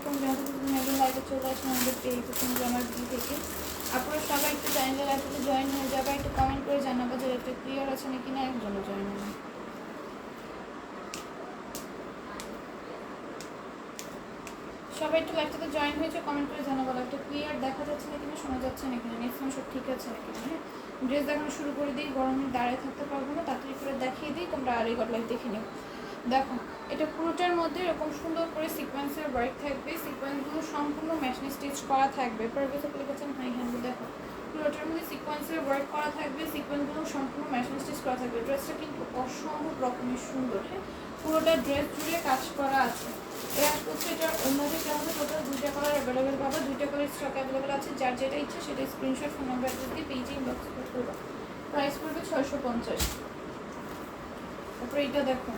আলাইকুম জানতে মেঘের লাইভে চলে আসেন আমাদের পেয়ে কুসুম জামার থেকে। আপনারা সবাই একটু চ্যানেলের লাইভে জয়েন হয়ে যাবে, একটু কমেন্ট করে জানাব যে এটা ক্লিয়ার আছে নাকি না, একজনও জয়েন হবে সবাই একটু লাইভটাতে জয়েন হয়েছে কমেন্ট করে জানাব লাইভটা ক্লিয়ার দেখা যাচ্ছে না কিনা শোনা যাচ্ছে না কিনা নেক্সট সব ঠিক আছে নাকি হ্যাঁ? ড্রেস দেখানো শুরু করে দিই, গরমে দাঁড়িয়ে থাকতে পারব না, তাড়াতাড়ি করে দেখিয়ে দিই, তোমরা আর এই লাইভ দেখে নিও। দেখো এটা পুরোটার মধ্যে এরকম সুন্দর করে সিকোয়েন্সের ওয়ার্ক থাকবে। সিকোয়েন্সগুলো সম্পূর্ণ মেশিন স্টিচ করা থাকবে। পারভেজ লিখেছেন হাই হ্যান্ড দেখো। পুরোটার মধ্যে সিকোয়েন্সের ওয়ার্ক করা থাকবে। সিকোয়েন্সগুলো সম্পূর্ণ মেশিন স্টিচ করা থাকবে। ড্রেসটা কিন্তু অসম্ভব রকমের সুন্দর হ্যাঁ? পুরোটা ড্রেস জুড়ে কাজ করা আছে। আজ করছে এটা অন্যদের আমাদের টোটাল দুইটা কালার অ্যাভেলেবেল পাবে। দুইটা কালার স্টক অ্যাভেলেবেল আছে। যার যেটা ইচ্ছে সেটা স্ক্রিনশট ফোন নাম্বার দিয়ে পেজে ইনবক্স করতে করবে। প্রাইস পড়বে ছয়শো পঞ্চাশ। তারপরে এটা দেখো।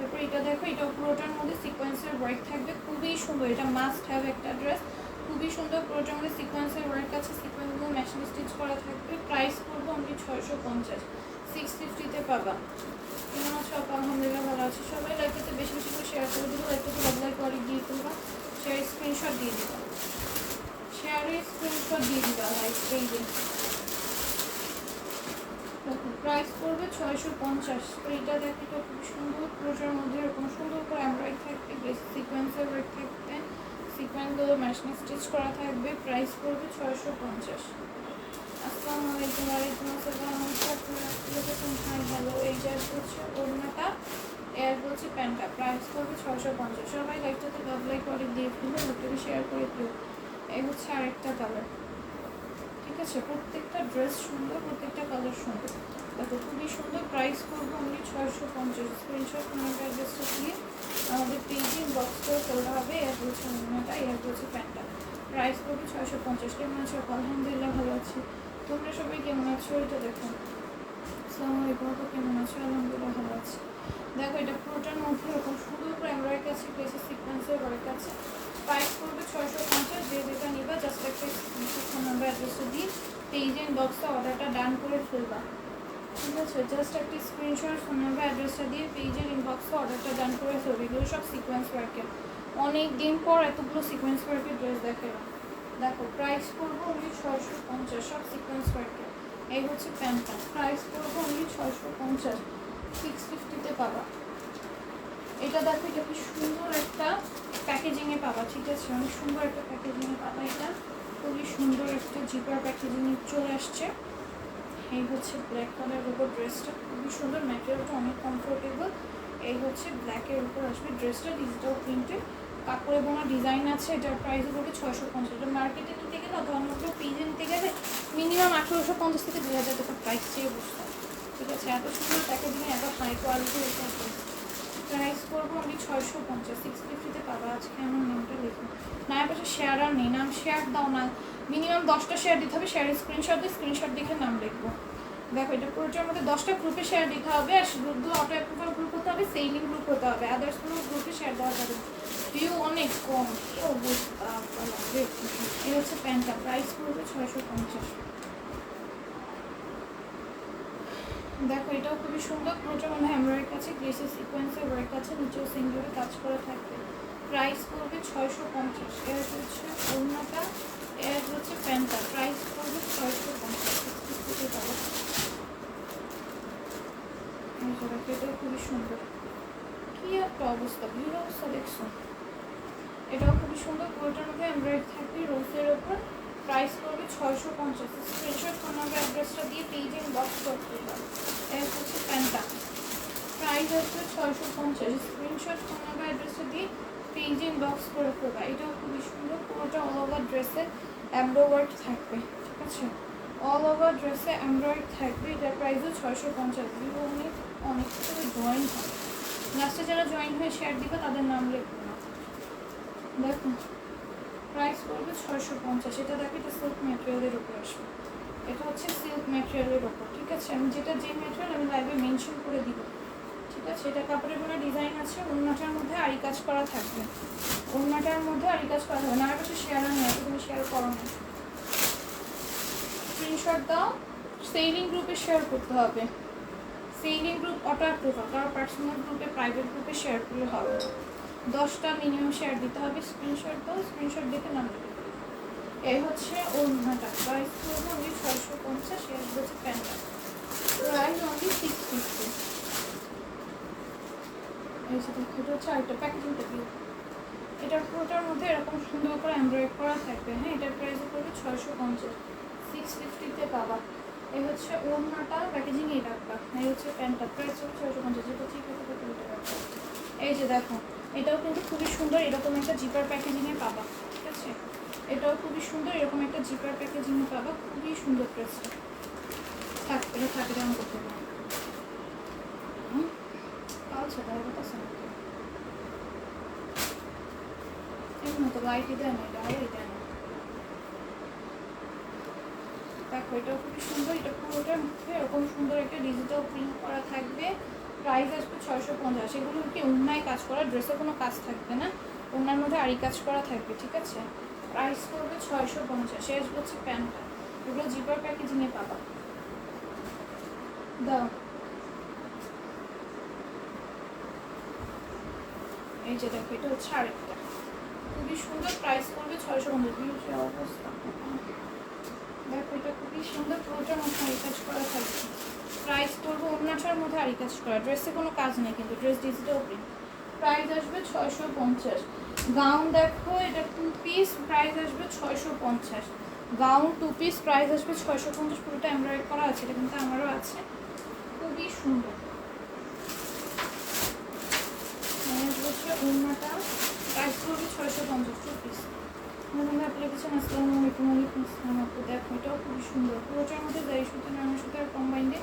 তারপর এটা দেখো, এটা পুরোটার মধ্যে সিকোয়েন্সের ওয়ার্ক থাকবে। খুবই সুন্দর, এটা মাস্ট হ্যাভ একটা ড্রেস খুবই সুন্দর পুরোটার মধ্যে সিকোয়েন্সের ওয়ার্ক আছে সিকোয়েন্সগুলো মেশিন স্টিচ করা থাকবে। প্রাইস পড়ব আমি ছয়শো পঞ্চাশ। সিক্স ফিফটিতে পাবা। কেমন আছো আপা? আলহামদুলিল্লাহ ভালো আছে। সবাই লাইকটাতে বেশি বেশি করে শেয়ার করে দেবো। লাইকটাতে লাভ লাইক করে দিয়ে তুলবা শেয়ার স্ক্রিনশট দিয়ে দিবা। শেয়ারের স্ক্রিনশট দিয়ে দিবা লাইক এই প্রাইস পড়বে ছয়শো পঞ্চাশ। তো এটা দেখি তো খুব সুন্দর। পুরোটার মধ্যে এরকম সুন্দর করে এমব্রয়েড থাকবে, বেশ সিকোয়েন্সের ওয়ার্ক থাকবে। সিকোয়েন্সগুলো মেশিনে স্টিচ করা থাকবে। প্রাইস পড়বে ছয়শো পঞ্চাশ। আসসালামু আলাইকুম, ওয়ালাইকুম আসসালাম। হ্যাঁ ভালো এই যে হচ্ছে ওড়নাটা এর হচ্ছে প্যান্টটা প্রাইস পড়বে ছয়শো পঞ্চাশ। সবাই লাইকটাতে লাভ লাইক করে দিয়ে ফেলবে লোকটাকে শেয়ার করে দিও। এই হচ্ছে আরেকটা কালার আছে প্রত্যেকটা ড্রেস সুন্দর, প্রত্যেকটা কালার সুন্দর। দেখো, খুবই সুন্দর প্রাইস করব অনলি ছয়শো পঞ্চাশ। স্ক্রিনশট নাম্বার অ্যাড্রেসটা দিয়ে আমাদের পেজিং বক্স করে ফেলতে হবে এর হচ্ছে অন্যটা এর হচ্ছে প্যান্টটা প্রাইস করবে ছয়শো পঞ্চাশ। কেমন আছো? আলহামদুলিল্লাহ ভালো আছি। তোমরা সবাই কেমন আছো? এটা দেখো। আসসালামু আলাইকুম কেমন আছো? আলহামদুলিল্লাহ ভালো আছি। দেখো, এটা পুরোটার মধ্যে এরকম সুন্দর করে এমব্রয়েড আছে প্লেসে সিকোয়েন্সের ওয়ার্ক আছে। প্রাইস করবে ছয়শো পঞ্চাশ, যে যেটা নিবা জাস্ট একটা ফোন নাম্বার অ্যাড্রেসটা দিয়ে পেজ এন্ড বক্সে অর্ডারটা ডান করে ফেলবা। ঠিক আছে? জাস্ট একটা স্ক্রিনশট ফোন নাম্বার অ্যাড্রেসটা দিয়ে পেজের ইনবক্সে অর্ডারটা ডান করে ফেলবে। এগুলো সব সিকোয়েন্স ওয়ার্কের অনেক দিন পর এতগুলো সিকোয়েন্স ওয়ার্কের ড্রেস দেখালাম। দেখো প্রাইস করব অনলি ছয়শো পঞ্চাশ, সব সিকোয়েন্স ওয়ার্কের এই হচ্ছে প্যান্টটা প্রাইস করব অনলি ছয়শো পঞ্চাশ সিক্স ফিফটিতে পাবা। এটা দেখো, এটা কি সুন্দর একটা প্যাকেজিংয়ে পাবা, ঠিক আছে? অনেক সুন্দর একটা প্যাকেজিংয়ে পাবা এটা। খুবই সুন্দর একটা জিপার প্যাকেজিং চলে আসছে। এই হচ্ছে ব্ল্যাক কালারের উপর ড্রেসটা খুবই সুন্দর ম্যাটেরিয়ালটা অনেক কমফোর্টেবল এই হচ্ছে ব্ল্যাকের উপর আসবে ড্রেসটা ডিজিটাল প্রিন্টেড কাপড়ে বোনা ডিজাইন আছে, এটার প্রাইস পড়বে ছয়শো পঞ্চাশ। মার্কেটে নিতে গেলে অথবা অন্য কোনো নিতে গেলে মিনিমাম আঠেরোশো পঞ্চাশ থেকে দুই হাজার টাকা প্রাইস চেয়ে বসতে ঠিক আছে, এত সুন্দর প্যাকেজিং এত হাই কোয়ালিটির প্রাইস করব, আমি ছয়শো পঞ্চাশ সিক্স ফিফটিতে পাবো। আজকে আমার নামটা লিখুন না পাশে শেয়ার আর নেই, নাম শেয়ার দাও না। মিনিমাম দশটা শেয়ার দিতে হবে শেয়ারের স্ক্রিনশট দিয়ে স্ক্রিনশট দেখে নাম লিখব। দেখো, এটা পুরোটার মধ্যে দশটা গ্রুপে শেয়ার দিতে হবে, আর গ্রুপগুলো অটো অ্যাপ্রুভাল গ্রুপ হতে হবে সেই সেইলিং গ্রুপ হতে হবে। আদার্স কোনো গ্রুপে শেয়ার দেওয়া যাবে ভিউ অনেক কম এই হচ্ছে প্যান্টটা প্রাইস পড়বে ছয়শো পঞ্চাশ। দেখো, এটাও খুবই সুন্দর। পুরোটার মানে এমব্রয়েড কাছে গ্রেসের সিকোয়েন্সের ওয়ার্ক আছে, নিচেও সিঙ্গেলে কাজ করা থাকবে। প্রাইস পড়বে ছয়শো পঞ্চাশ। এর হচ্ছে অন্যটা, এর হচ্ছে প্যান্টটা প্রাইস পড়বে ছয়শো পঞ্চাশ। এটাও খুবই সুন্দর। কি একটা অবস্থা ভিড় অবস্থা দেখছ এটাও খুবই সুন্দর পুরোটার মধ্যে এমব্রয়েড থাকবে রোজের ওপর। প্রাইস পড়বে ছয়শো পঞ্চাশ। স্ক্রিনশট ফোন অ্যাড্রেসটা দিয়ে পেজে বক্স করতে পারবে এর হচ্ছে প্যান্টটা প্রাইস হচ্ছে ছয়শো পঞ্চাশ। স্ক্রিনশট ফোন নাম্বার অ্যাড্রেসটা দিয়ে পেজে বক্স করে ফেলবা। এটাও খুবই সুন্দর। পুরোটা অল ওভার ড্রেসে অ্যাম্ব্রো থাকবে। ঠিক আছে? অল ওভার ড্রেসে অ্যাম্ব্রয়েড থাকবে। এটার প্রাইসও ছয়শো পঞ্চাশ। ভিভো অনেক অনেক থেকে জয়েন হয়। লাস্টে যারা জয়েন হয়ে শেয়ার দিবে, তাদের নাম লিখব না। দেখুন প্রাইস পড়বে ছয়শো পঞ্চাশ। এটা দেখো, এটা সিল্ক ম্যাটেরিয়ালের উপর আসবে। এটা হচ্ছে সিল্ক ম্যাটেরিয়ালের উপর, ঠিক আছে? আমি যেটা যে ম্যাটেরিয়াল আমি লাইভে মেনশন করে দিব। ঠিক আছে? এটা কাপড়ের কোনো ডিজাইন আছে অন্যটার মধ্যে আড়ি কাজ করা থাকবে। অন্যটার মধ্যে আড়ি কাজ করা থাকবে। না, আর কাছে শেয়ার নেই এত তুমি শেয়ার করো না। স্ক্রিনশট দাও। সেইলিং গ্রুপে শেয়ার করতে হবে। সেইলিং গ্রুপ অটো অ্যাপ্রুভাল কারও পার্সোনাল গ্রুপে প্রাইভেট গ্রুপে শেয়ার করলে হবে। দশটা মিনিমাম শেয়ার দিতে হবে স্ক্রিনশট দাও স্ক্রিনশট দেখে নাম এই হচ্ছে ওড়নাটা। প্রাইস করব অনলি ছয়শো পঞ্চাশ, এই হচ্ছে প্যান্টটা। প্রাইস অনলি সিক্স ফিফটি এই মধ্যে এরকম সুন্দর করে করা থাকবে। হ্যাঁ পড়বে পঞ্চাশ। সিক্স ফিফটিতে পাবা। এই হচ্ছে এই রাখবা। এই হচ্ছে ছয়শো পঞ্চাশ। যেটা ঠিক আছে এই যে দেখো এটাও কিন্তু খুবই সুন্দর, এরকম একটা জিপার প্যাকেজিংয়ে পাবা, ঠিক আছে? এটাও খুবই সুন্দর, এরকম একটা জিপার প্যাকেজিংয়ে পাবা, খুবই সুন্দর ড্রেসটা থাক এটা থাকে যেমন করতে পারো আচ্ছা তাহলে কথা শোনো তো এটা আলোই দেয় না দেখো, এটাও খুবই সুন্দর, এটা পুরোটার মধ্যে এরকম সুন্দর একটা ডিজিটাল প্রিন্ট করা থাকবে। প্রাইস আসবে ছয়শো পঞ্চাশ। এগুলো কি অন্যায় কাজ করা? ড্রেসে কোনো কাজ থাকবে না? ওনার মধ্যে আড়ি কাজ করা থাকবে, ঠিক আছে? প্রাইস করবে ছয়শো পঞ্চাশ। শেষ হচ্ছে প্যান্টটা এগুলো জিপার প্যাকেজিংয়ে পাবা। দাও। এই যে দেখো, এটা হচ্ছে আরেকটা। খুবই সুন্দর প্রাইস করবে ছয়শো পঞ্চাশ। অবস্থা। দেখো, এটা খুবই সুন্দর মধ্যে আরি কাজ করা থাকবে। প্রাইস করব অন্যটার মধ্যে আরি কাজ করা। ড্রেসে কোনো কাজ নেই, কিন্তু ড্রেস ডিজিটাল প্রিন্ট প্রাইস আসবে ছয়শো পঞ্চাশ। গাউন দেখো, এটা টু পিস প্রাইস আসবে ছয়শো পঞ্চাশ। গাউন টু পিস প্রাইস আসবে ছয়শো পঞ্চাশ। পুরোটা এমব্রয়েড করা আছে, এটা কিন্তু আমারও আছে। খুবই সুন্দর। অন্যটা প্রাইস করবে ছয়শো পঞ্চাশ পিস ধন্যবাদ অ্যাপ্লিকেশন আসসালামু আলাইকুম দেখো, এটাও খুবই সুন্দর। পুরোটার মধ্যে যাই সুতো নানা সুতার কম্বাইন্ডে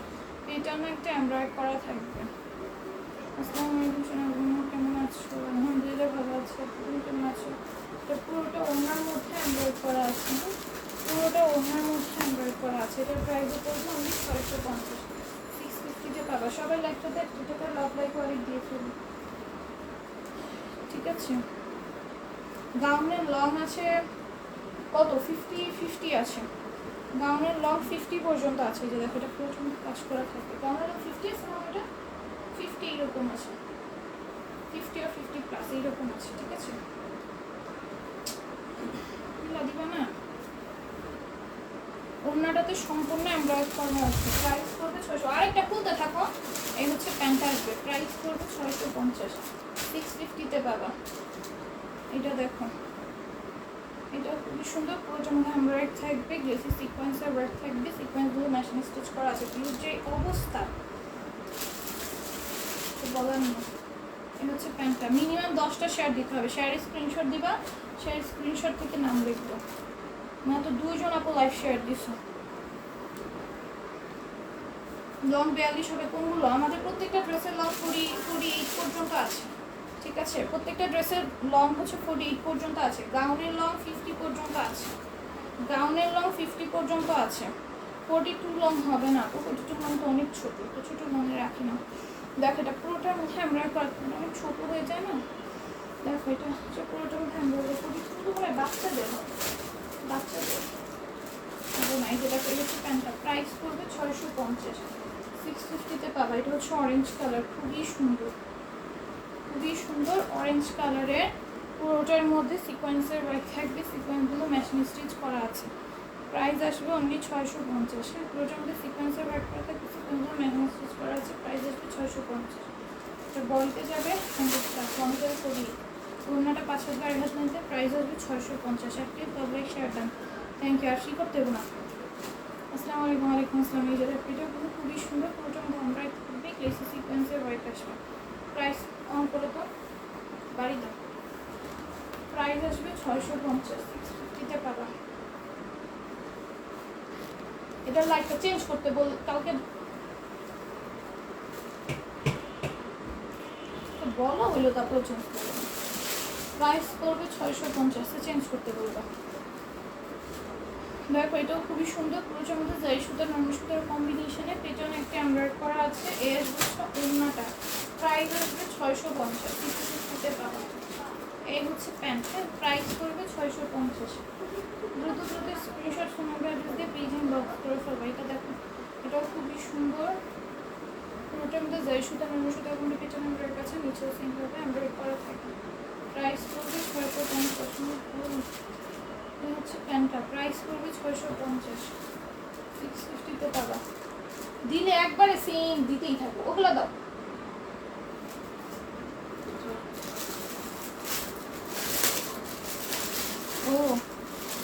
এটার না একটা এমব্রয়েড করা থাকবে। আসসালামু আলাইকুম সোনাগুলো কেমন আছো? আলহামদুলিল্লাহ ভালো আছি। আপনি কেমন আছো এটা পুরোটা ওনার মধ্যে এমব্রয়েড করা আছে হ্যাঁ? পুরোটা ওনার মধ্যে এমব্রয়েড করা আছে। এটার প্রাইসে পড়বে আমি ছয়শো পঞ্চাশ। সিক্স ফিফটিতে পাবা। সবাই লাইকটাতে একটু টাকা লাভ লাইক ওয়ালেট দিয়ে ফেলবে ঠিক আছে? গাউনের লং আছে কত? ফিফটি ফিফটি আছে। গাউনের লং ফিফটি পর্যন্ত আছে যে দেখো, এটা পুরো কাজ করা থাকে। গাউনের লং ফিফটি আছে না এটা ফিফটি এইরকম আছে। ফিফটি আর ফিফটি প্লাস এইরকম আছে, ঠিক আছে? দিবা না? ওড়নাটাতে সম্পূর্ণ এমব্রয়েড করা আছে। প্রাইস করবে ছয়শো। আরেকটা খুলতে থাকো, এই হচ্ছে প্যান্টটা আসবে। প্রাইস করবে ছয়শো পঞ্চাশ। সিক্স ফিফটিতে পাবা। এটা দেখো। এটা খুবই সুন্দর পুরোটার মধ্যে এমব্রয়েড থাকবে গ্লেসি সিকোয়েন্সের ওয়ার্ক থাকবে, সিকোয়েন্সগুলো মেশিন স্টিচ করা আছে। ভিউর যে অবস্থা বলার না এটা হচ্ছে প্যান্টটা। মিনিমাম দশটা শেয়ার দিতে হবে। শেয়ারের স্ক্রিনশট দিবা শেয়ার স্ক্রিনশট থেকে নাম লিখব। মানে তো দুইজন আপু লাইভ শেয়ার দিছো। লং বিয়াল্লিশ হবে, কোনগুলো? আমাদের প্রত্যেকটা ড্রেসের লং কুড়ি কুড়ি পর্যন্ত আছে। ঠিক আছে, প্রত্যেকটা ড্রেসের লং হচ্ছে ফোর্টি এইট পর্যন্ত আছে গাউনের লং ফিফটি পর্যন্ত আছে গাউনের লং ফিফটি পর্যন্ত আছে। ফোর্টি টু লং হবে না তো ফোর্টি টু লং তো অনেক ছোটো তো ছোটো লংয়ে রাখি না। দেখ এটা পুরোটার মধ্যে আমরা অনেক ছোটো হয়ে যায় না? দেখো এটা হচ্ছে পুরোটার মধ্যে আমরা ফোর্টি টু তো হয় বাচ্চাদের বাচ্চাদের। না যেটা হচ্ছে প্যান্টটা প্রাইস করবে ছয়শো পঞ্চাশ। সিক্স ফিফটিতে পাবা, এটা হচ্ছে অরেঞ্জ কালার খুবই সুন্দর। খুবই সুন্দর অরেঞ্জ কালারের পুরোটার মধ্যে সিকোয়েন্সের ওয়ার্ক থাকবে। সিকোয়েন্সগুলো মেশিন স্টিচ করা আছে। প্রাইস আসবে অনলি ছয়শো পঞ্চাশ। হ্যাঁ পুরোটার মধ্যে সিকোয়েন্সের ওয়ার্ক করা থাকবে। সিকোয়েন্সগুলো মেশিন স্টিচ করা আছে। প্রাইস আসবে ছয়শো পঞ্চাশ। বলতে যাবে কমে যাবে করি অন্যটা পাঁচ হাজার আড়াই হাজার নিতে প্রাইস আসবে ছয়শো পঞ্চাশ। একটি পাবলিক শেয়ার দাম থ্যাংক ইউ আর কি করতে দেবো না? আসসালামু আলাইকুম, ওয়ালাইকুম আসসালাম। এই যাদের ভিডিও কিন্তু খুবই সুন্দর। পুরোটার মধ্যে আমরা থাকবে গ্লেসি সিকোয়েন্সের ওয়ার্ক আসবে। প্রাইস অন তো, বাড়ি দাও প্রাইস আসবে ছয়শো পঞ্চাশ সিক্স ফিফটিতে পাবা। লাইটটা চেঞ্জ করতে বল তো বলা হইল তারপর চেঞ্জ প্রাইস করবে ছয়শো পঞ্চাশে চেঞ্জ করতে বলবা। দেখো, এটাও খুবই সুন্দর পুরোটার মধ্যে যাই সুতার নন সুতার কম্বিনেশনে পেছনে একটা এমব্রয়েড করা আছে, এর হচ্ছে ওড়নাটা। প্রাইস আসবে ছয়শো পঞ্চাশ। কিছু কিছুতে পাবা। এই হচ্ছে প্যান্ট হ্যাঁ প্রাইস করবে ছয়শো পঞ্চাশ। দ্রুত দ্রুত স্ক্রিনশট অ্যাড্রেস দিয়ে পেজ বক্স করে ফেলব এটা দেখো। এটাও খুবই সুন্দর। পুরোটার মধ্যে যাই সুতা নন সুতার মধ্যে পেছনে এমব্রয়েড আছে, নিচেও সেম ভাবে এমব্রয়েড করা থাকে প্রাইস করবে ছয়শো পঞ্চাশ। এই হচ্ছে প্যান্টটা প্রাইস করবে ছয়শো পঞ্চাশ। সিক্স ফিফটিতে পাবা। দিলে একবারে সেম দিতেই থাকো। ওগুলো দাও ও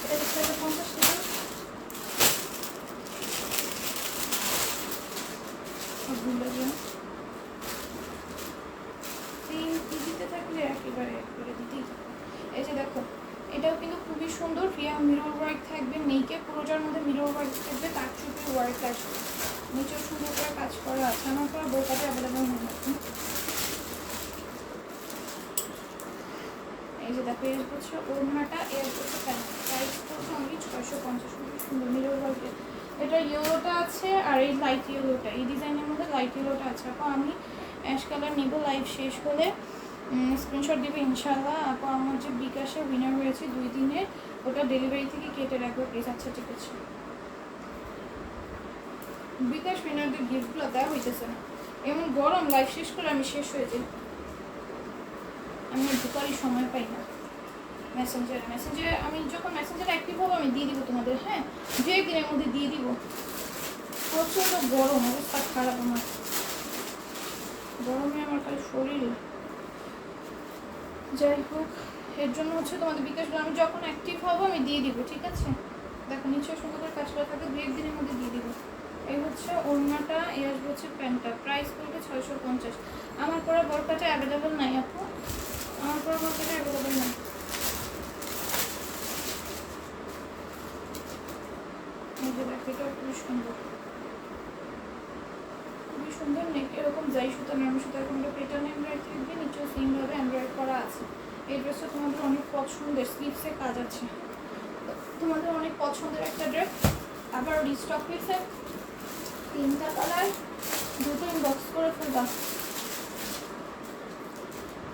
এটা কি ছয়শো পঞ্চাশ টাকা ভুলে যাও তিন দিতে থাকলে একেবারে একবারে দিতেই থাকবে এই যে দেখো এটাও কিন্তু খুবই সুন্দর ফিয়া মিরর ওয়ার্ক থাকবে নেইকে পুরোটার মধ্যে মিরর ওয়ার্ক থাকবে তার চুপে ওয়ার্ক আসবে নিচেও সুন্দর করে কাজ করা আছে আমার করা বোরকাতে অ্যাভেলেবল হয়ে যাচ্ছে এই যে দেখো এর হচ্ছে ওড়নাটা এর হচ্ছে প্যান্ট প্রাইস পড়ছে অনলি ছয়শো পঞ্চাশ খুবই এটা ইয়েলোটা আছে আর এই লাইট ইয়েলোটা এই ডিজাইনের মধ্যে লাইট ইয়েলোটা আছে। আপু, আমি অ্যাশ কালার নিব লাইভ শেষ হলে। স্ক্রিনশট দিবে ইনশাল্লাহ আপু, আমার যে বিকাশে উইনার হয়েছে দুই দিনে, ওটা ডেলিভারি থেকে কেটে রাখবে। প্লিজ আচ্ছা ঠিক আছে। বিকাশ উইনারদের গিফটগুলো দেওয়া হইতেছে না। এমন গরম লাইফ শেষ করে আমি শেষ হয়ে যাই। আমি ঢুকারই সময় পাই না। মেসেঞ্জারে মেসেঞ্জারে আমি যখন মেসেঞ্জারে অ্যাক্টিভ হব, আমি দিয়ে দিব তোমাদের হ্যাঁ? দু একদিনের মধ্যে দিয়ে দিব। প্রচণ্ড গরম, অবস্থা খারাপ আমার। গরমে আমার খালি শরীর যাই হোক, এর জন্য হচ্ছে তোমাদের বিকাশগুলো আমি যখন অ্যাক্টিভ হব, আমি দিয়ে দিব, ঠিক আছে? দেখো, নিচে সুন্দর করে কাজ করা থাকে দু একদিনের মধ্যে দিয়ে দিব। এই হচ্ছে ওড়নাটা, এই আসবে হচ্ছে প্যান্টটা। প্রাইস পড়বে ছয়শো পঞ্চাশ। আমার পরা বরকাটা অ্যাভেলেবেল নাই আপু। আমার পরা বরকাটা অ্যাভেলেবেল নাই এটাও খুবই সুন্দর। খুবই সুন্দর নেক, এরকম যাই সুতা নরম সুতা, এরকম একটা পেটার্ন এমব্রয়েড থাকবে, নিচেও সেমভাবে এমব্রয়েড করা আছে। এই ড্রেসটা তোমাদের অনেক পছন্দের স্লিভসে কাজ আছে। তোমাদের অনেক পছন্দের একটা ড্রেস আবার রিস্টক হয়েছে তিনটা কালার দুটো ইনবক্স করে ফেলবা।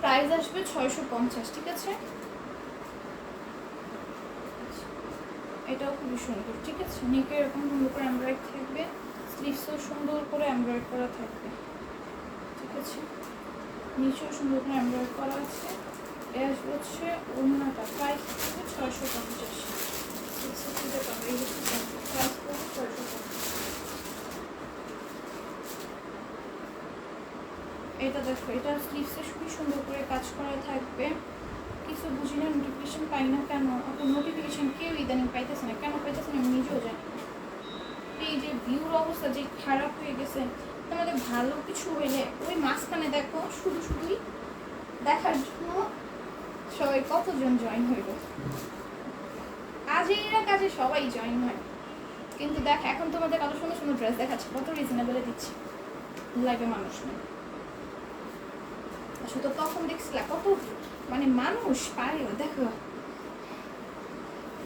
প্রাইস আসবে ছয়শো পঞ্চাশ, ঠিক আছে? এটাও খুবই সুন্দর, ঠিক আছে? নেকে এরকম সুন্দর করে এমব্রয়েড থাকবে স্লিভসও সুন্দর করে এমব্রয়েড করা থাকবে, ঠিক আছে? নিচেও সুন্দর করে এমব্রয়েড করা আছে। এ আসবে হচ্ছে প্রাইস হচ্ছে ছয়শো এই হচ্ছে ছয়শো পঞ্চাশ। এটা দেখো, এটা স্লিভসে খুবই সুন্দর করে কাজ করা থাকবে। কিছু বুঝি না নোটিফিকেশন পাই না কেন? আপনার নোটিফিকেশন কেউ ইদানিং পাইতেছে না। কেন পাইতেছে না নিজেও জানি এই যে ভিউর অবস্থা যে খারাপ হয়ে গেছে, তোমাদের ভালো কিছু হইলে ওই মাঝখানে দেখো, শুধু শুধুই দেখার জন্য সবাই কতজন জয়েন হইল কাজেরা কাজে সবাই জয়েন হয়। কিন্তু দেখ, এখন তোমাদের কত সুন্দর সুন্দর ড্রেস দেখাচ্ছে, কত রিজনেবলে দিচ্ছে। লাইভে মানুষ নেই শুধু তখন দেখছিলা কত মানে মানুষ, পারে দেখো।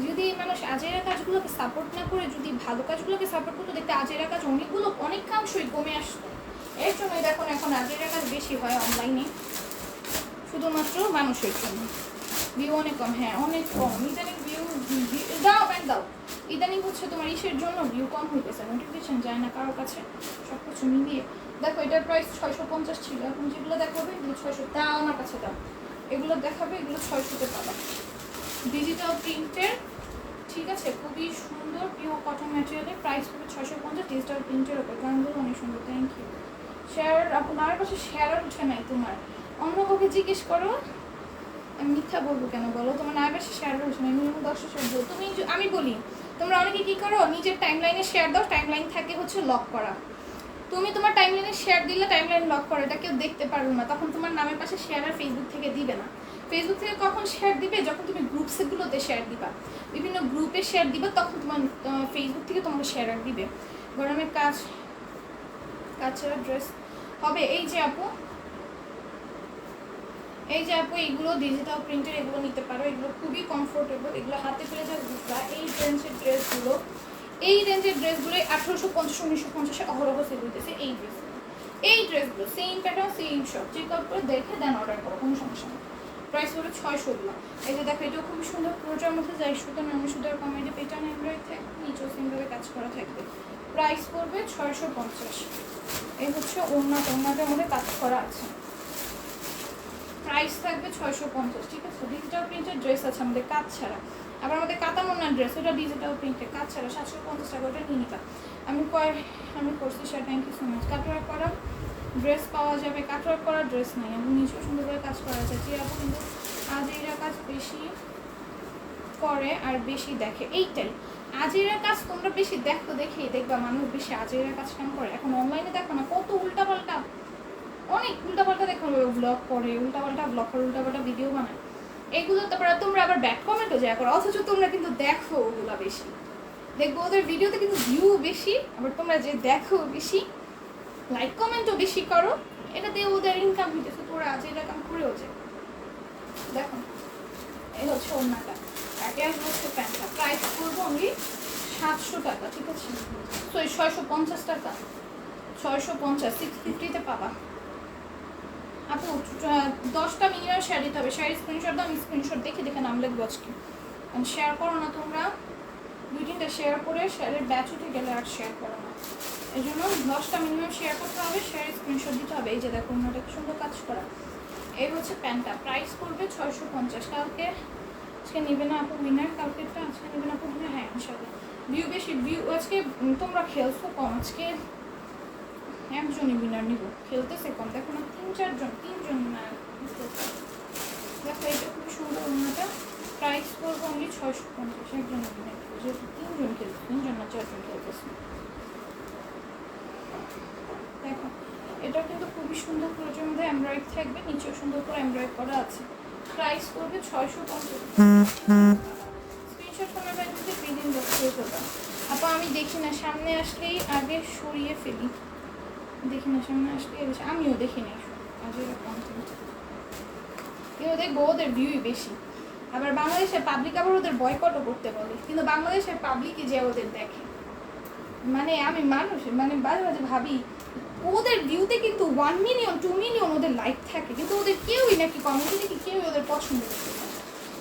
যদি মানুষ আজেরা কাজগুলোকে সাপোর্ট না করে, যদি ভালো কাজগুলোকে সাপোর্ট করতো, দেখতে আজেরা কাজ অনেকগুলো, অনেকাংশই কমে আসতো। এর জন্যই দেখো না এখন আজেরা কাজ বেশি হয় অনলাইনে শুধুমাত্র মানুষের জন্য। ভিউ অনেক কম হ্যাঁ অনেক কম। ইদানিং ভিউ দাও ব্যান্ড দাও। ইদানিং হচ্ছে তোমার ইসের জন্য ভিউ কম হইতেছে নোটিফিকেশন যায় না কারোর কাছে সব কিছু মিলিয়ে। দেখো, এটার প্রাইস ছয়শো পঞ্চাশ ছিল, এখন যেগুলো এগুলো ছয়শো, দাও আমার কাছে, দাও। এগুলো দেখাবে, এগুলো ছয় ছয়শোতে পাবা। ডিজিটাল প্রিন্টের ঠিক আছে, খুবই সুন্দর পিওর কটন ম্যাটেরিয়ালের প্রাইস হবে ছয়শো পঞ্চাশ ডিজিটাল প্রিন্টের ওপর গানগুলো অনেক সুন্দর থ্যাংক ইউ শেয়ার আপনার কাছে শেয়ার উঠে নাই তোমার। অন্য কাউকে জিজ্ঞেস করো, আমি মিথ্যা বলব কেন বলো? তোমার না বেশি শেয়ার উঠে নাই, মিনিমাম দশটা শেয়ার তুমি আমি বলি, তোমরা অনেকে কী করো, নিজের টাইম লাইনে শেয়ার দাও টাইম লাইন থাকে হচ্ছে লক করা। তুমি তোমার টাইম লাইনে শেয়ার দিলে টাইম লাইন লক করে, এটা কেউ দেখতে পারবে না। তখন তোমার নামের পাশে শেয়ার আর ফেসবুক থেকে দিবে না। ফেসবুক থেকে কখন শেয়ার দিবে? যখন তুমি গ্রুপসগুলোতে শেয়ার দিবা। বিভিন্ন গ্রুপে শেয়ার দিবা, তখন তোমার ফেসবুক থেকে তোমাকে শেয়ার আর দিবে। গরমের কাজ ছাড়া ড্রেস হবে, এই যে আপু। এই যে আপু, এইগুলো ডিজিটাল প্রিন্টের এগুলো নিতে পারো। এগুলো খুবই কমফোর্টেবল এগুলো হাতে পেলে যা এই রেঞ্জের ড্রেসগুলো এই রেঞ্জের ড্রেসগুলো আঠারোশো পঞ্চাশ, উনিশশো পঞ্চাশে অহরহ সেল হইতেছে এই ড্রেসগুলো এই ড্রেসগুলো সেম প্যাটার্ন সেম সব চেক আউট করে দেখে দেন অর্ডার করো, কোনো সমস্যা নেই। প্রাইস হলো ছয়শো। গুলো এই যে দেখো, এটাও খুবই সুন্দর পুরোটার মধ্যে যাই, সুতোর কম এই যে পেটার্ন এমব্রয়েড থাকবে নিচেও সেমভাবে কাজ করা থাকবে। প্রাইস পড়বে ছয়শো পঞ্চাশ। এই হচ্ছে ওড়নাটা ওড়নাটার মধ্যে কাজ করা আছে। প্রাইস থাকবে ছয়শো পঞ্চাশ, ঠিক আছে? ডিজিটাল প্রিন্টের ড্রেস আছে, আমাদের কাজ ছাড়া। আবার আমাদের কাতামোনা ড্রেস ওটা ডিজিটাল প্রিন্টের কাজ ছাড়া সাতশো পঞ্চাশ টাকা ওটা নিয়ে নিতাম আমি কয়, আমি করছি sir thank you so much cutwork করা ড্রেস পাওয়া যাবে। কাটওয়ার্ক করা ড্রেস নাই। আমি নিজেও সুন্দর করে কাজ করা আছে চিরাপু কিন্তু আজ এইরা কাজ বেশি করে আর বেশি দেখে। এইটাই। আজেরা কাজ তোমরা বেশি দেখো, দেখেই দেখবা মানুষ বেশি আজেরা কাজ কেন করে। এখন অনলাইনে দেখো না, কত উল্টাপাল্টা, অনেক উল্টাপাল্টা দেখো ব্লগ করে, উল্টাপাল্টা ব্লগ করে, উল্টাপাল্টা ভিডিও বানায়। এগুলো তারপরে তোমরা আবার ব্যাক কমেন্টও যা করো। অথচ তোমরা কিন্তু দেখো ওগুলো বেশি। দেখব ওদের ভিডিওতে কিন্তু ভিউ বেশি, আবার তোমরা যে দেখো বেশি লাইক কমেন্টও বেশি করো। এটা দিয়ে ওদের ইনকাম হইতেছে তোরা আজ এটা কাম করেও যে। দেখো, এই হচ্ছে আর এর হচ্ছে প্যান্টটা প্রাইস করব আমি সাতশো টাকা, ঠিক আছে? তো ছয়শো পঞ্চাশ টাকা। ছয়শো পঞ্চাশ সিক্স ফিফটিতে পাবা। আপু দশটা মিনিমাম শেয়ার দিতে হবে। শেয়ার স্ক্রিনশট দাও, আমি স্ক্রিনশট দেখে দেখে নাম লিখব আজকে। শেয়ার করো না তোমরা। দুই তিনটা শেয়ার করে শেয়ারের ব্যাচ উঠে গেলে আর শেয়ার করো না। এই জন্য দশটা মিনিমাম শেয়ার করতে হবে শেয়ার স্ক্রিনশট দিতে হবে। এই যে দেখো অন্যটা সুন্দর কাজ করা। এই হচ্ছে প্যান্টটা প্রাইস করবে ছয়শো পঞ্চাশ। কালকে আজকে নেবে না আপু উইনার কালকেরটা আজকে নেবে না আপু উইনার হ্যাঁ ইনশাল্লাহ ভিউ বেশি ভিউ আজকে তোমরা খেলছো কম। আজকে একজনই উইনার নিব। খেলতেছে কম দেখো না তিন, চারজন, তিনজন দেখো এটা খুব সুন্দর অন্যটা প্রাইস করব আমি ছয়শো পঞ্চাশ, একজন উইনার যেহেতু তিনজন খেলছে, তিনজন না চারজন খেলতেছে। দেখো, এটা কিন্তু খুবই সুন্দর প্রয়োজন মধ্যে এমব্রয়েড থাকবে, নিচেও সুন্দর করে এমব্রয়েড করা আছে। প্রাইস করবে ছয়শো পঞ্চাশ। স্ক্রিনশট ফোনের ব্যাগ থেকে প্রিন্টিং বক্স আপা, আমি দেখি না, সামনে আসলেই আগে সরিয়ে ফেলি। দেখি না, সামনে আসলেই বেশি। আমিও দেখি না আজ এরকম কিন্তু দেখব, ওদের ভিউই বেশি। আবার বাংলাদেশের পাবলিক আবার ওদের বয়কটও করতে বলে। কিন্তু বাংলাদেশের পাবলিকই যে ওদের দেখে। মানে আমি মানুষ মানে মাঝে মাঝে ভাবি, ওদের ভিউতে কিন্তু ওয়ান মিলিয়ন টু মিলিয়ন ওদের লাইক থাকে। কিন্তু ওদের কেউই নাকি কমেন্টে নাকি কেউই ওদের পছন্দ করতেছে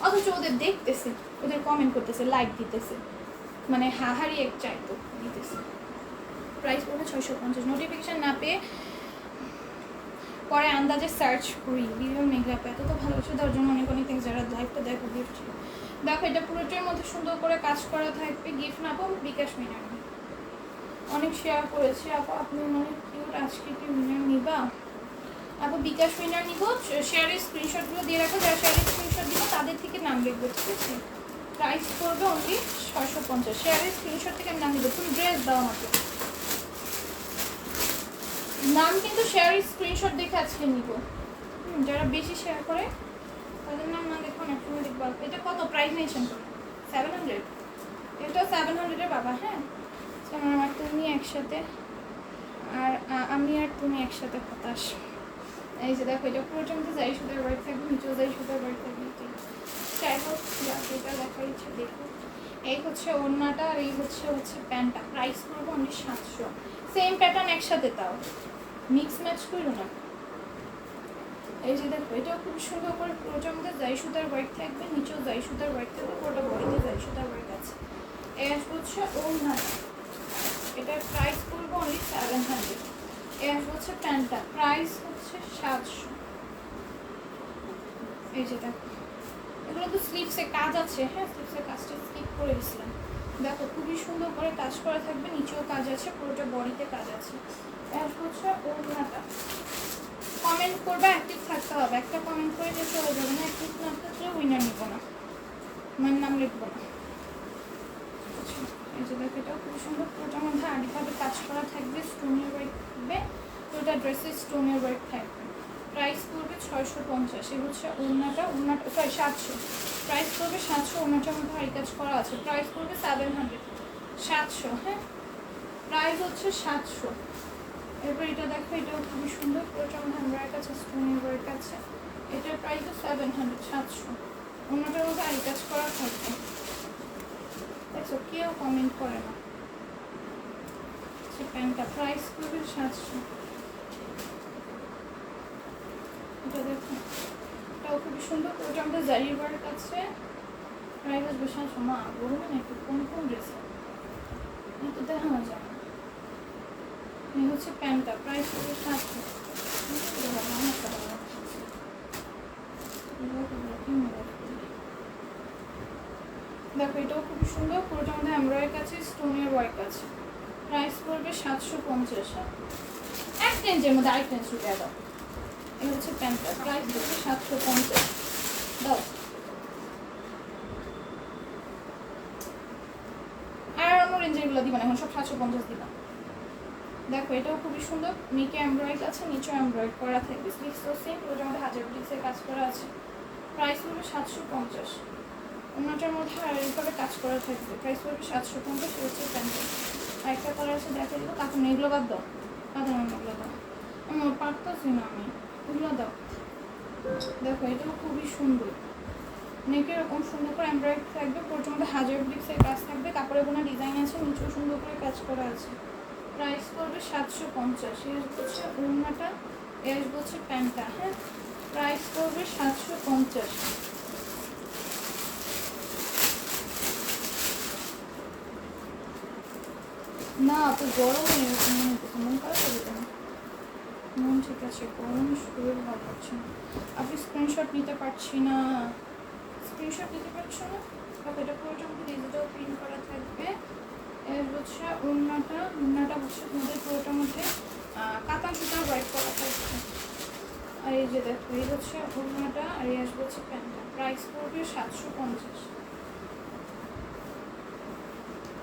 অথচ ওদের দেখতেছে, ওদের কমেন্ট করতেছে লাইক দিতেছে। মানে হাহারি এক চাইতো, দিতেছে। প্রাইস পড়বে ছয়শো পঞ্চাশ। নোটিফিকেশান না পেয়ে পরে আন্দাজে সার্চ করি। বিভিন্ন মেঘলা এত তো ভালোবাসা দেওয়ার জন্য অনেক অনেক থ্যাংকস যারা লাইভটা দেখো গিফট দেখো, এটা পুরোটার মধ্যে সুন্দর করে কাজ করা থাকবে গিফট না পাবো, বিকাশ মিনার। অনেক শেয়ার করেছি। আপু, আপনি অনেক কিউট আজকে কি উইনার নিবা? আপু, বিকাশ উইনার নিব। শেয়ারের স্ক্রিনশটগুলো দিয়ে রাখো, যারা শেয়ারের স্ক্রিনশট দিব, তাদের থেকে নাম লিখব, ঠিক আছে? প্রাইস করবে অনলি ছয়শো পঞ্চাশ। শেয়ারের স্ক্রিনশট থেকে আমি নাম নিবো তুমি ড্রেস দাও আমাকে। নাম কিন্তু শেয়ারের স্ক্রিনশট দেখে আজকে নিব। যারা বেশি শেয়ার করে, তাদের নাম না দেখুন একটু দেখব। এটা কত? প্রাইস করো সেভেন হান্ড্রেড এটা সেভেন হান্ড্রেডের বাবা হ্যাঁ? যেমন আমার তুমি একসাথে, আর আমি আর তুমি একসাথে হতাশ। এই যে দেখো এটা পুরোটা মধ্যে যাই সুতার বাড়ি থাকবে নিচেও যাই সুতার বাড়ি থাকবে। যাই হোক এটা দেখার ইচ্ছে দেখো। এই হচ্ছে ওড়নাটা আর এই হচ্ছে হচ্ছে প্যান্টটা। প্রাইস করব অনলি সাতশো। সেম প্যাটার্ন একসাথে তাও। মিক্স ম্যাচ করো না। এই যে দেখো, এটাও খুব সুন্দর করে পুরোটার মধ্যে যাই সুতার ওয়ার্ক থাকবে, নিচেও যাই সুতার ওয়ার্ক থাকবে, পুরোটা বডিতে যাই সুতার ওয়ার্ক আছে। এর হচ্ছে ওড়নাটা এটার প্রাইস করব অনলি সেভেন হান্ড্রেড এর হচ্ছে প্যান্টটা প্রাইস হচ্ছে সাতশো। এই যে দেখো, এগুলো তো স্লিপসে কাজ আছে হ্যাঁ স্লিপসের কাজটা স্কিপ করে দিয়েছিলাম। দেখো, খুবই সুন্দর করে কাজ করা থাকবে, নিচেও কাজ আছে, পুরোটা বডিতে কাজ আছে। হচ্ছে ওড়নাটা। কমেন্ট করবে অ্যাক্টিভ থাকতে হবে। একটা কমেন্ট করে যে চলে যাবে, না অ্যাক্টিভ না থাকলে উইনার নিব না। আমার নাম লিখব না। এই যে দেখো, এটাও খুব সুন্দর। পুরোটার মধ্যে আড়িভাবে কাজ করা থাকবে স্টোনের ওয়ার্ক থাকবে। পুরোটা ড্রেসে স্টোনের ওয়ার্ক থাকবে। প্রাইস পড়বে ছয়শো পঞ্চাশ। এই হচ্ছে ওড়নাটা। ওড়নাটা সরি সাতশো। প্রাইস পড়বে সাতশো, ওড়নাটার মধ্যে হাই কাজ করা আছে। প্রাইস পড়বে সেভেন হান্ড্রেড সাতশো হ্যাঁ? প্রাইস হচ্ছে সাতশো। এরপর এটা দেখো, এটাও খুবই সুন্দর মধ্যে হ্যান্ডওয়ার্ক আছে স্টোনের ওয়ার্ক আছে। এটার প্রাইসও সেভেন হান্ড্রেড সাতশো। অন্যটার মধ্যে আই কাজ করা থাকবে। দেখছ কেউ কমেন্ট করে না। সে প্যান্টটা প্রাইস করবে সাতশো। এটা দেখো, এটাও খুবই সুন্দর ওটার মধ্যে জারি ওয়ার্ক আছে। প্রাইস আসবে সাতশো মা বলবেন একটু কোন কোন ড্রেস তো দেখানো যায় হচ্ছে প্যান্টটা প্রাইস করবে সাতশো দেখো, এটাও খুবই সুন্দর। পুরোটার মধ্যে এমব্রয়েড আছে স্টোনের ওয়ার্ক আছে। প্রাইস পড়বে সাতশো পঞ্চাশ এক রেঞ্জের মধ্যে আরেক রেঞ্জ রুপিয়া দাও। এই হচ্ছে প্যান্টটা। প্রাইস পড়বে সাতশো পঞ্চাশ। দাও। আর অন্য রেঞ্জেরগুলো দিবা না, এখন সব সাতশো পঞ্চাশ দিবা। দেখো, এটাও খুবই সুন্দর। নিচে এমব্রয়েড আছে নিচে এমব্রয়েড করা থাকবে। স্লিভসও সেম ওটার মধ্যে হাজার ব্লিক্সের কাজ করা আছে। প্রাইস পড়বে সাতশো পঞ্চাশ। অন্যটার মধ্যে আর এইভাবে কাজ করা থাকবে। প্রাইস পড়বে সাতশো পঞ্চাশ হচ্ছে প্যান্টের আর একটা কালার আছে, দেখা দিল কাকুন এগুলো বাদ দাও। দাও এগুলো দাও। আমি পারতেছি না আমি। এগুলো দাও। দেখো এটাও খুবই সুন্দর। নেকে এরকম সুন্দর করে এমব্রয়েড থাকবে পুরোটার মধ্যে হাজার ব্লিক্সের কাজ থাকবে। কাপড়ে কোনো ডিজাইন আছে, নিচেও সুন্দর করে কাজ করা আছে। প্রাইস পড়বে সাতশো পঞ্চাশ। এর হচ্ছে ওড়নাটা, এর হচ্ছে প্যান্টটা। হ্যাঁ প্রাইস পড়বে সাতশো পঞ্চাশ। না, তো গরম হয়ে মনে হচ্ছে খারাপ কেন মন ঠিক আছে, গরম শরীর ভালো লাগছে না। আপনি স্ক্রিনশট নিতে পারছি না। স্ক্রিনশট নিতে পারছ না? এটা পুরোটা মধ্যে ডিজিটাল প্রিন্ট করা থাকবে। হচ্ছে ওড়নাটা ওড়নাটা হচ্ছে তোমাদের পুরোটার মধ্যে কাতান সুতার হোয়াইট করা থাকবে আর এই যে দেখো, এই হচ্ছে ওড়নাটা আর এই আসবে হচ্ছে প্যান্টটা। প্রাইস পড়বে সাতশো পঞ্চাশ।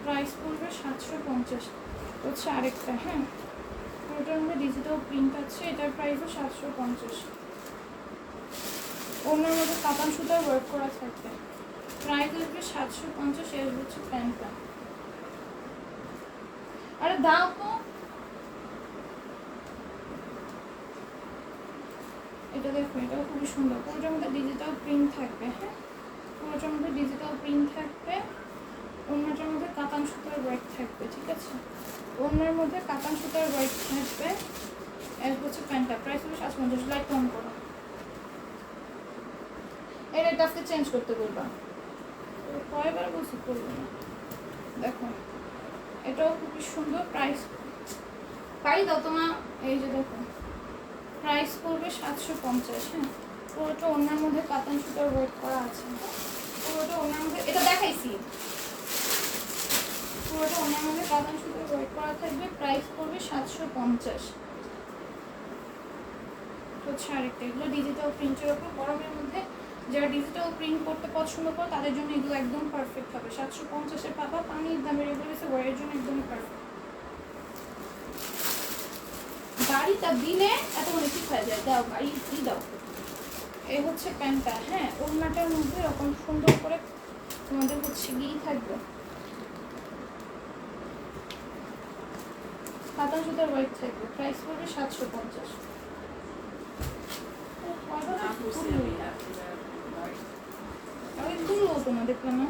প্রাইস পড়বে সাতশো পঞ্চাশ। হচ্ছে আরেকটা হ্যাঁ? পুরোটার মধ্যে ডিজিটাল প্রিন্ট আছে, এটার প্রাইসও সাতশো পঞ্চাশ। অন্যের মধ্যে কাতান সুতার ওয়ার্ক করা থাকবে। প্রাইস আসবে সাতশো পঞ্চাশ এর হচ্ছে প্যান্টটা। আরে দাও তো। এটা দেখো, এটাও খুবই সুন্দর। পুরোটার মধ্যে ডিজিটাল প্রিন্ট থাকবে হ্যাঁ? পুরোটার মধ্যে ডিজিটাল প্রিন্ট থাকবে। অন্যটার মধ্যে কাতান সুতার ওয়ার্ক থাকবে, ঠিক আছে? অন্যের মধ্যে কাতান সুতার ওয়ার্ক থাকবে। এর হচ্ছে প্যান্টটা প্রাইস হবে সাতশো পঞ্চাশ লাইট কম করো। রেটটা আজকে চেঞ্জ করতে বলবা। কয়বার বলছি করব না। দেখো। এটাও খুবই সুন্দর প্রাইস পাই দাও তোমার, এই যে দেখো প্রাইস পড়বে সাতশো পঞ্চাশ হ্যাঁ? পুরোটা অন্যের মধ্যে কাতান সুতার ওয়েট করা আছে। পুরোটা অন্যের মধ্যে, এটা দেখাইছি। পুরোটা অন্যের মধ্যে কাতান সুতার ওয়েট করা থাকবে প্রাইস পড়বে সাতশো পঞ্চাশ। হচ্ছে আরেকটা এগুলো ডিজিটাল প্রিন্টের ওপর গরমের মধ্যে যারা ডিজিটাল প্রিন্ট করতে পছন্দ করো, তাদের জন্য এগুলো একদম পারফেক্ট হবে। সাতশো পঞ্চাশের পাবা পানির দামের এগুলো এসে ওয়ারের জন্য একদমই পারফেক্ট গাড়িটা দিলে এত মানে ঠিক যায়? দাও দিয়ে দাও? এই হচ্ছে প্যান্টটা হ্যাঁ ওড়নাটার মধ্যে এরকম সুন্দর করে তোমাদের হচ্ছে গিয়ে থাকবে। পাতা সুতার হোয়াইট থাকবে। প্রাইস পড়বে সাতশো পঞ্চাশ। আমি তুলবো তো না দেখলাম না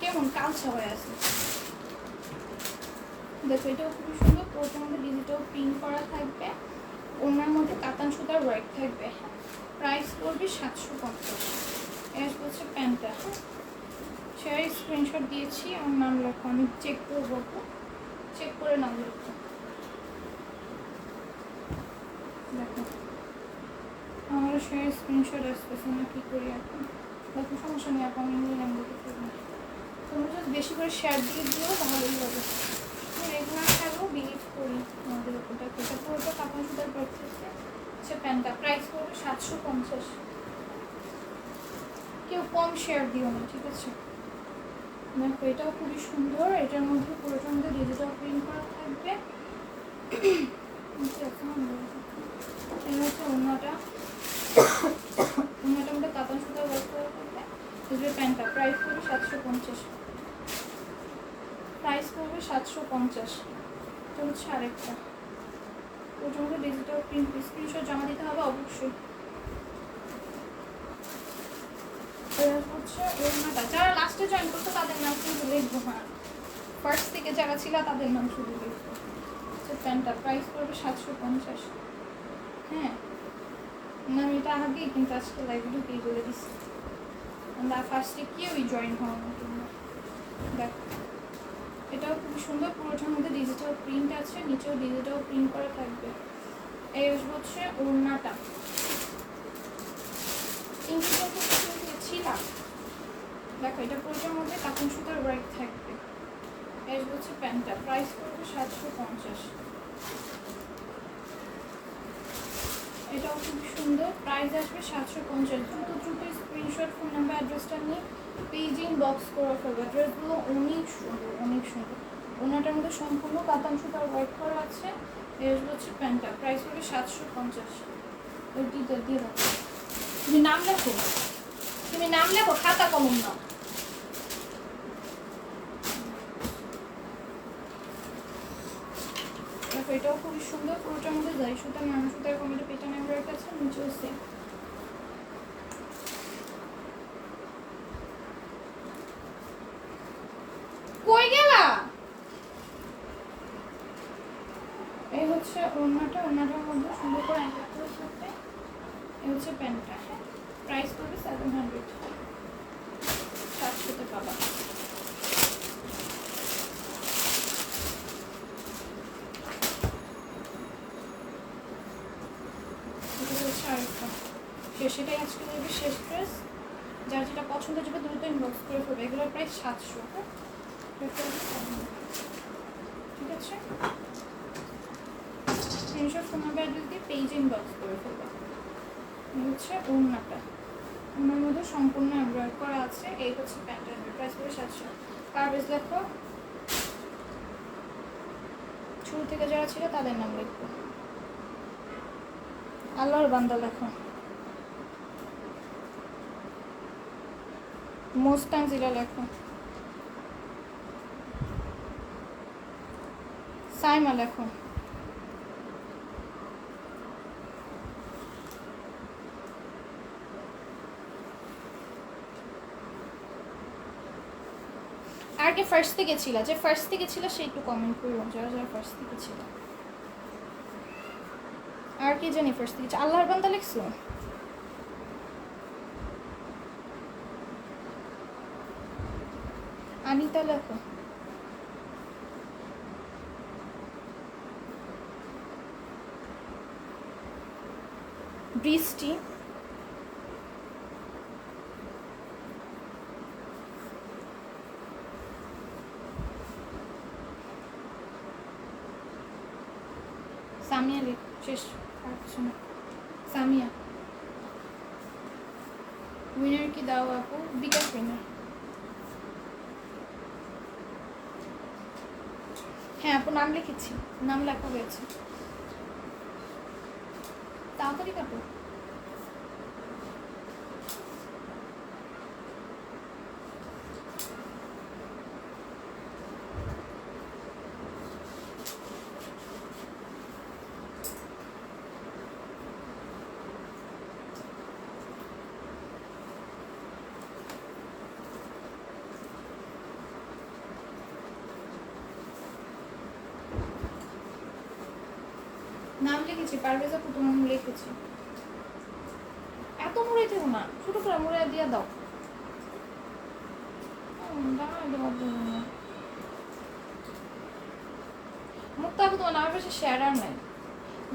কেমন কালচা হয়ে আছে দেখো এটাও খুবই সুন্দর পুরোটার মধ্যে ডিজিটাল প্রিন্ট করা থাকবে ওনার মধ্যে কাতান সুতার ওয়ার্ক থাকবে প্রাইস পড়বে সাতশো পঞ্চাশ এর হচ্ছে প্যান্টটা হ্যাঁ সে স্ক্রিনশট দিয়েছি আমার নাম লেখো আমি চেক করব চেক করে নাম লিখো দেখো সে স্ক্রিনশট আসতেছে না কি করি এখন? দেখো সমস্যা নেই, এখন আমি নাম লিখে তোমরা যদি বেশি করে শেয়ার দিয়ে দিও, তাহলেই হবে। রেগুলার থাকব বিলিভ করি আমাদের ওটা। এটা পুরোটা কাপড় সুতার পড়তেছে হচ্ছে প্যান্টটা প্রাইস পড়বে সাতশো পঞ্চাশ। কেউ কম শেয়ার দিও না, ঠিক আছে? দেখো এটাও খুবই সুন্দর, এটার মধ্যে পুরোটার মধ্যে ডিজিটাল প্রিন্ট করা থাকবে। এটা হচ্ছে অন্যটা মধ্যে কাতান সুতার ওয়ার্ক করা থাকবে প্যান্টটা প্রাইস পড়বে সাতশো পঞ্চাশ। প্রাইস পড়বে সাতশো পঞ্চাশ। তো হচ্ছে আরেকটা। মধ্যে ডিজিটাল প্রিন্ট স্ক্রিনশট জমা দিতে হবে অবশ্যই। হচ্ছে যারা লাস্টে জয়েন করতো তাদের নাম শুধু লিখব হ্যাঁ। ফার্স্ট থেকে যারা ছিল তাদের নাম শুধু লিখব। প্যান্টটা প্রাইস পড়বে সাতশো পঞ্চাশ। হ্যাঁ। না আমি এটা আগেই কিন্তু আজকে লাইভ ঢুকেই বলে দিচ্ছি আমরা ফার্স্টে কেউই জয়েন হওয়ার মতো না দেখো এটাও খুব সুন্দর পুরোটার মধ্যে ডিজিটাল প্রিন্ট আছে নিচেও ডিজিটাল প্রিন্ট করা থাকবে এই হচ্ছে ওড়নাটা ছিলাম দেখো এটা পুরোটার মধ্যে কাপন সুতার ওয়ার্ক থাকবে এই হচ্ছে প্যান্টটা প্রাইস পড়বে সাতশো পঞ্চাশ এটাও খুব সুন্দর। প্রাইস আসবে সাতশো পঞ্চাশ। দ্রুত দ্রুত স্ক্রিনশট ফোন নাম্বার অ্যাড্রেসটা নিয়ে পেজিং বক্স করে ফেলবে। অ্যাড্রেসগুলো অনেক সুন্দর অনেক সুন্দর। ওনাটার মধ্যে সম্পূর্ণ কাতান সুতার ওয়ার্ক করা আছে। এর হচ্ছে প্যান্টটা প্রাইস হবে সাতশো পঞ্চাশ। ওই দিয়ে দাও তুমি নাম লেখো। তুমি নাম লেখো, খাতা কলম নাও। এটাও খুবই সুন্দর, পুরোটার মধ্যে যাই সুতার নাম এরকম এটা পেটান এমব্রয়েড আছে নিচেও সেম কই গেলা এই হচ্ছে ওড়নাটা ওড়নাটার মধ্যে সুন্দর করে অ্যাঙ্কেল করে থাকবে এই হচ্ছে প্যান্টটা হ্যাঁ প্রাইস পড়বে সেভেন হান্ড্রেড সাতশোতে পাবা এটা হচ্ছে আরেকটা শেষ এটাই আজকে দেবে শেষ ড্রেস যার যেটা পছন্দ যাবে দ্রুত ইনবক্স করে ফেলবে এগুলোর প্রাইস সাতশো হ্যাঁ এটা হচ্ছে 700 ঠিক আছে স্ক্রিনশট ফোন নাম্বার অ্যাড্রেস দিয়ে পেজ ইনবক্স করে ফেলবে। হচ্ছে ওড়নাটা। ওনার মধ্যে সম্পূর্ণ এমব্রয়েড করা আছে। এই হচ্ছে প্যান্টের প্রাইস করে সাতশো। কার্বেজ লেখো শুরু থেকে যারা ছিল তাদের নাম লিখব। আল্লাহর বান্দা লেখো মোস্তান জিরা লেখো। সাইমা লেখো। ফার্স্ট থেকে ছিল, যে ফার্স্ট থেকে ছিল সে একটু কমেন্ট করব যারা যারা ফার্স্ট থেকে ছিল। আর কি জানি ফার্স্ট থেকে? আল্লাহর বান্দা লিখছো? আনিতা লেখো। বৃষ্টি সামিয়া লেখ শেষ আর কিছু না সামিয়া উইনার কি দাও আপু বিকাশ উইনার হ্যাঁ আপু নাম লিখেছি নাম লেখা হয়েছে তাড়াতাড়ি কাটো নাম লিখেছি, পারভেজ আপু তোমার নাম লিখেছি। এত মুড়ে থেকো না, ছোট করে মুড়ে দিয়ে দাও। মুক্তা আপু তোমার নামের পাশে শেয়ার আর নাই।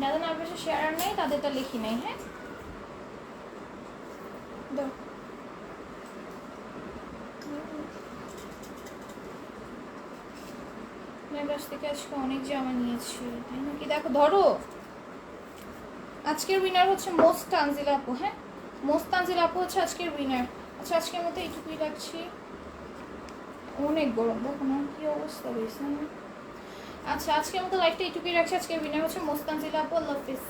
যাদের নামের পাশে শেয়ার আর নেই, তাদেরটা লিখি নাই হ্যাঁ? দাও। আপনার কাছ থেকে আজকে অনেক জামা নিয়েছি, তাই নাকি? দেখো, ধরো। আজকের উইনার হচ্ছে মোস্ট তানজিল আপু হ্যাঁ? মোস্ট তানজিল আপু হচ্ছে আজকের উইনার আচ্ছা আজকের মতো এইটুকুই রাখছি। অনেক গরম, দেখো না কি অবস্থা হয়েছে আচ্ছা আজকের মতো লাইফটা এইটুকুই রাখছি। আজকের উইনার হচ্ছে মোস্তানজিল আপু, আল্লাহ হাফিজ।